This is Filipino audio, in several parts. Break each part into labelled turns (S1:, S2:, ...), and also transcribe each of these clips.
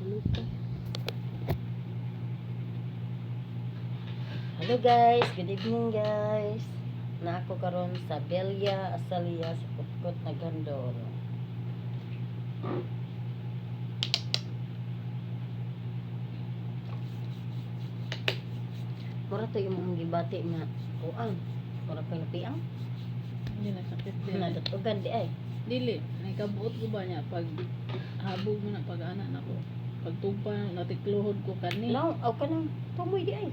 S1: Dulutan. Hello guys, good evening guys. Na ako karon sa Belia Asalia sa Kutkot na Gandor. Mura to yung gibati nga kuan. Mura pa yung piang.
S2: Hindi na sakit din.
S1: Nadatugan di ay.
S2: Dili, nakabuot ko ba niya pag habog mo na pag anak na ko. Tumpa natikluhod ko kani.
S1: Law, aw ka nang tumoy di ay.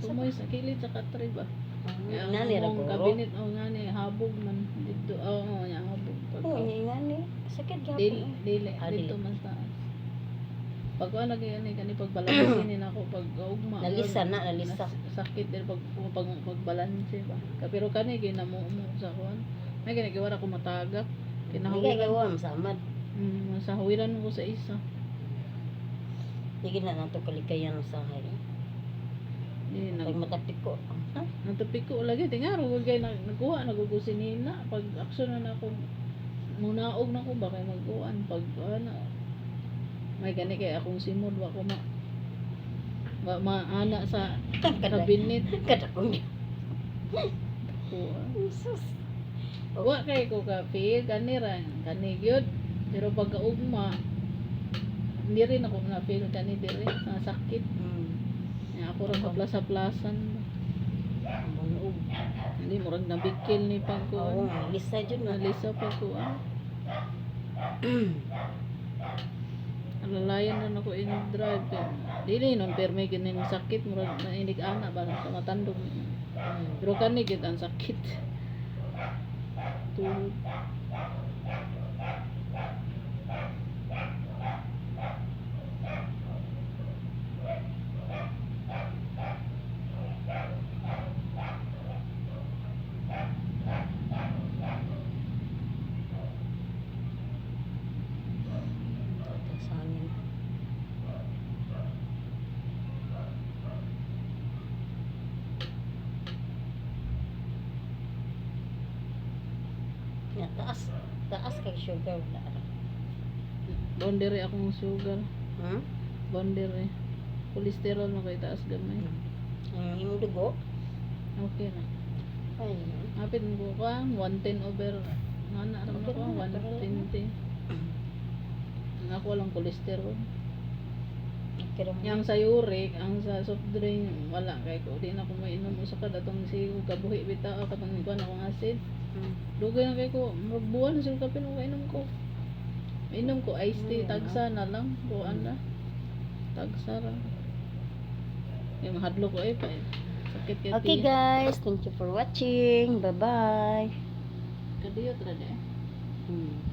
S2: Tumoy sa kilid sa katri ba. Ang
S1: Nani ra ko.
S2: kabinet o nga ni habog man dito. Oo, oh, nya habog. Pag,
S1: Oo, nga ni. Sakit gyapon.
S2: dili, dili,
S1: Ah,
S2: dito
S1: dili.
S2: man taas. Pag ano kaya ni kani pag balansin ako pag ugma.
S1: Nalisa na, nalisa.
S2: Sakit din pag pag pagbalanse ba. Ka- Pero kani ginamumo sa kuan. May kani giwara ko matagak.
S1: Kay
S2: Kinahawiran.
S1: gawam sa amad.
S2: Mm, sa hawiran ko sa isa.
S1: Hindi na nato kalikayan sa hay.
S2: Di
S1: Pag
S2: nag
S1: matapik ko. Ha?
S2: natapik ko lagi tingaro wag kay nag nagkuha nagugusinina pag aksyon na ako munaog na ko ba kay magkuan pag ano may gani kay akong simod wa ko ma wa maana sa
S1: Kada.
S2: kabinet
S1: Kada
S2: kuha
S1: Jesus.
S2: wa kay ko ka feel kani ra kani gyud pero pag kaugma ako na feel kani diri na sakit
S1: Hmm.
S2: Nga ako rin kaplas-plasan
S1: Bunog.
S2: hindi rin nabikil ni
S1: Oo,
S2: pagkuan
S1: lisa dyan na.
S2: nalisa pagkuan Alalayan na ako in drive kay dili nun pero may ganin sakit murag na inig ana ba sa matandog
S1: Hmm.
S2: pero kani gid ang sakit tulog
S1: Nga, taas. Taas kay sugar na.
S2: boundary akong sugar
S1: Hmm?
S2: boundary cholesterol na kay taas gamay
S1: Ang imong dugo?
S2: okay na
S1: Ay,
S2: Hapit mo ka, 110 over, ram
S1: Okay
S2: ako,
S1: na, pero-
S2: 120. Ang ako lang cholesterol.
S1: Mo.
S2: Yang sa uric, ang sa soft drink, wala kay ko. Di na ko mainom usa ka datong si kabuhi bita o katong ikuan akong acid.
S1: Hmm.
S2: Dugay na kay ko, magbuwan na sila kapin mo kainom ko. Inom ko iced tea,
S1: Mm,
S2: tagsa na lang, buwan na. Tagsa ra. Yung mahadlo ko eh, pa sakit kay
S1: Okay
S2: tiyan.
S1: guys, thank you for watching. Bye-bye.
S2: Kadiyot ra de.
S1: Hmm.